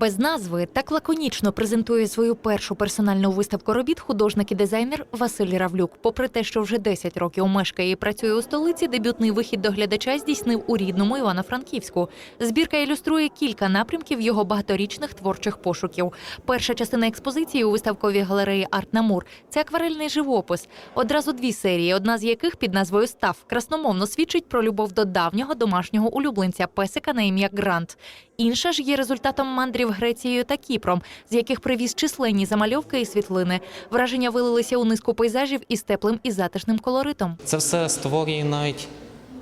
Без назви так лаконічно презентує свою першу персональну виставку робіт художник і дизайнер Василь Равлюк. Попри те, що вже 10 років мешкає і працює у столиці, дебютний вихід до глядача здійснив у рідному Івано-Франківську. Збірка ілюструє кілька напрямків його багаторічних творчих пошуків. Перша частина експозиції у виставковій галереї Арт Намур це акварельний живопис. Одразу дві серії, одна з яких під назвою Став красномовно свідчить про любов до давнього домашнього улюбленця песика на ім'я Грант. Інша ж є результатом мандрів Грецією та Кіпром, з яких привіз численні замальовки і світлини. Враження вилилися у низку пейзажів із теплим і затишним колоритом. Це все створює навіть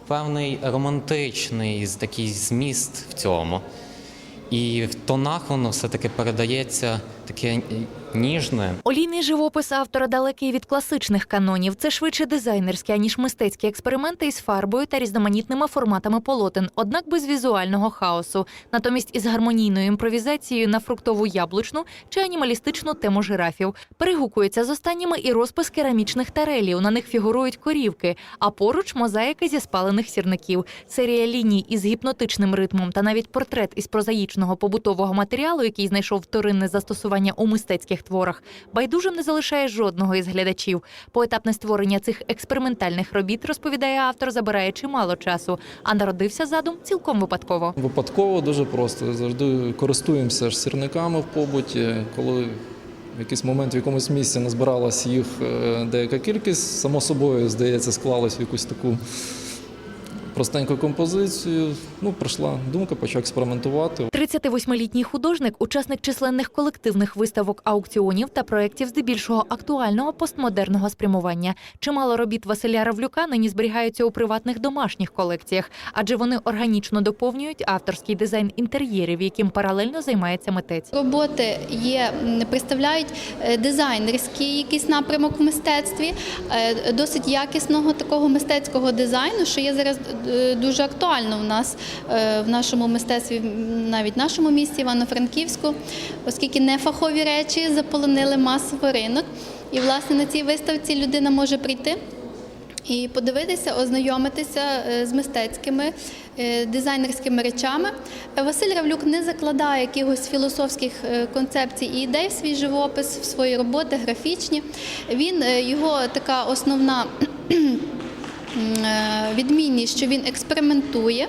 певний романтичний такий зміст в цьому. І в тонах воно все-таки передається таке ніжне. Олійний живопис автора далекий від класичних канонів. Це швидше дизайнерські, аніж мистецькі експерименти із фарбою та різноманітними форматами полотен, однак без візуального хаосу. Натомість із гармонійною імпровізацією на фруктову яблучну чи анімалістичну тему жирафів. Перегукується з останніми і розпис керамічних тарелів. На них фігурують корівки, а поруч мозаїки зі спалених сірників. Серія ліній із гіпнотичним ритмом та навіть портрет із прозаїчного побутового матеріалу, який знайшов вторинне застосування у мистецьких творах, байдужим не залишає жодного із глядачів. Поетапне створення цих експериментальних робіт, розповідає автор, забирає чимало часу, а народився задум цілком випадково. Випадково дуже просто. Завжди користуємося ж сірниками в побуті. Коли в якийсь момент в якомусь місці назбиралась їх е, деяка кількість, само собою, здається, склалась в якусь таку простеньку композицію. Ну, прийшла думка, почав експериментувати. 38-літній художник, учасник численних колективних виставок аукціонів та проєктів здебільшого актуального постмодерного спрямування. Чимало робіт Василя Равлюка нині зберігаються у приватних домашніх колекціях, адже вони органічно доповнюють авторський дизайн інтер'єрів, яким паралельно займається митець. Роботи є, представляють е, дизайнерський якийсь напрямок в мистецтві, е, досить якісного такого мистецького дизайну, що є зараз е, дуже актуально в нас в нашому мистецтві, навіть нашому місті Івано-Франківську, оскільки не фахові речі заполонили масово ринок. І власне на цій виставці людина може прийти. І подивитися, ознайомитися е, з мистецькими е, дизайнерськими речами. Е, Василь Равлюк не закладає якихось філософських концепцій і ідей в свій живопис, в свої роботи графічні. Він його така основна відмінність, що він експериментує.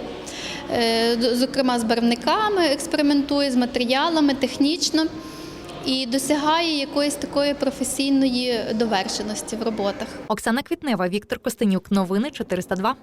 Е, Зокрема, з барвниками експериментує, з матеріалами технічно і досягає якоїсь такої професійної довершеності в роботах. Оксана Квітнева, Віктор Костенюк. Новини 402.